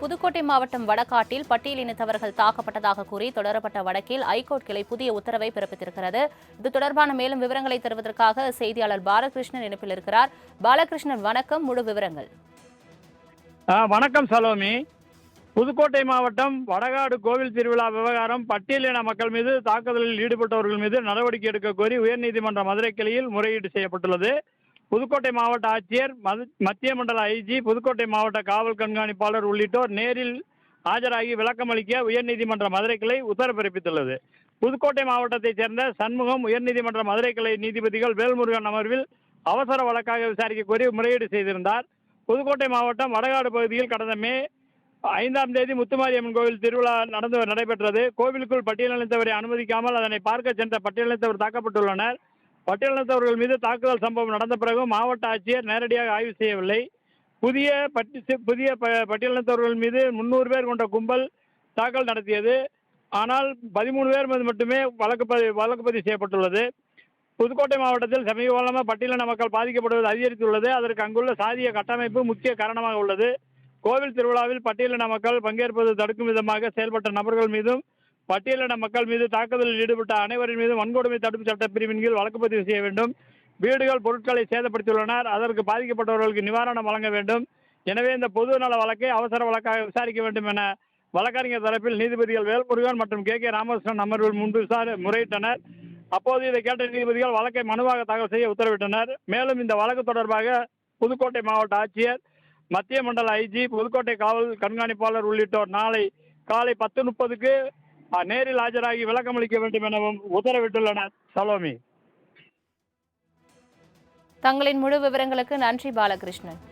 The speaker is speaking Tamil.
புதுக்கோட்டை மாவட்டம் வடகாட்டில் பட்டியலினத்தவர்கள் தாக்கப்பட்டதாக கூறி தொடரப்பட்ட வழக்கில் ஐகோர்ட் கிளை புதிய உத்தரவை பிறப்பித்திருக்கிறது. இது தொடர்பான மேலும் விவரங்களை தருவதற்காக செய்தியாளர் பாலகிருஷ்ணன் இணைப்பில் இருக்கிறார். பாலகிருஷ்ணன் வணக்கம். முழு விவரங்கள். ஆ, வணக்கம் சலோமி. புதுக்கோட்டை மாவட்டம் வடகாடு கோவில் திருவிழா விவகாரம் பட்டியலின மக்கள் மீது தாக்குதலில் ஈடுபட்டவர்கள் மீது நடவடிக்கை எடுக்க கோரி உயர்நீதிமன்ற மதுரை கிளையில் முறையீடு செய்யப்பட்டுள்ளது. புதுக்கோட்டை மாவட்ட ஆட்சியர் மது- மத்திய மண்டல ஐஜி புதுக்கோட்டை மாவட்ட காவல் கண்காணிப்பாளர் உள்ளிட்டோர் நேரில் ஆஜராகி விளக்கமளிக்க உயர்நீதிமன்ற மதுரை கிளை உத்தரவு பிறப்பித்துள்ளது. புதுக்கோட்டை மாவட்டத்தைச் சேர்ந்த சண்முகம் உயர்நீதிமன்ற மதுரை கிளை நீதிபதிகள் வேல்முருகன் அமர்வில் அவசர வழக்காக விசாரிக்க கோரி முறையீடு செய்திருந்தார். புதுக்கோட்டை மாவட்டம் வடகாடு பகுதியில் கடந்த மே ஐந்தாம் தேதி முத்துமாரியம்மன் கோவில் திருவிழா நடந்து நடைபெற்றது. கோவிலுக்குள் பட்டியலினத்தவரை அனுமதிக்காமல் அதனை பார்க்க சென்ற பட்டியலினத்தவர் தாக்கப்பட்டுள்ளனர். பட்டியலினத்தவர்கள் மீது தாக்குதல் சம்பவம் நடந்த பிறகு மாவட்ட ஆட்சியர் நேரடியாக ஆய்வு செய்யவில்லை. புதிய பட்டி புதிய ப- பட்டியலினத்தவர்கள் மீது முன்னூறு பேர் கொண்ட கும்பல் தாக்கல் நடத்தியது. ஆனால் பதிமூணு பேர் மீது மட்டுமே வழக்கு பதிவு வழக்கு பதிவு செய்யப்பட்டுள்ளது. புதுக்கோட்டை மாவட்டத்தில் சமீப காலமாக பட்டியலின மக்கள் பாதிக்கப்படுவது அதிகரித்துள்ளது. அதற்கு அங்குள்ள சாதிய கட்டமைப்பு முக்கிய காரணமாக உள்ளது. கோவில் திருவிழாவில் பட்டியலின மக்கள் பங்கேற்பது தடுக்கும் விதமாக செயல்பட்ட நபர்கள் மீதும் பட்டியலின மக்கள் மீது தாக்குதலில் ஈடுபட்ட அனைவரின் மீது வன்கொடுமை தடுப்பு சட்ட பிரிவின் கீழ் வழக்கு பதிவு செய்ய வேண்டும். வீடுகள் பொருட்களை சேதப்படுத்தியுள்ளனர். அதற்கு பாதிக்கப்பட்டவர்களுக்கு நிவாரணம் வழங்க வேண்டும். எனவே இந்த பொது நல வழக்கை அவசர வழக்காக விசாரிக்க வேண்டும் என வழக்கறிஞர் தரப்பில் நீதிபதிகள் வேல்முருகன் மற்றும் கே கே ராமகிருஷ்ணன் அமர்வில் முன்பு விசாரி முறையிட்டனர். அப்போது இதை கேட்ட நீதிபதிகள் வழக்கை மனுவாக தாக்கல் செய்ய உத்தரவிட்டனர். மேலும் இந்த வழக்கு தொடர்பாக புதுக்கோட்டை மாவட்ட ஆட்சியர் மத்திய மண்டல ஐஜி புதுக்கோட்டை காவல் கண்காணிப்பாளர் உள்ளிட்டோர் நாளை காலை பத்து முப்பதுக்கு நேரில் ஆஜராகி விளக்கமளிக்க வேண்டும் எனவும் உத்தரவிட்டுள்ளனர். சலோமி. தங்களின் முழு விவரங்களுக்கு நன்றி பாலகிருஷ்ணன்.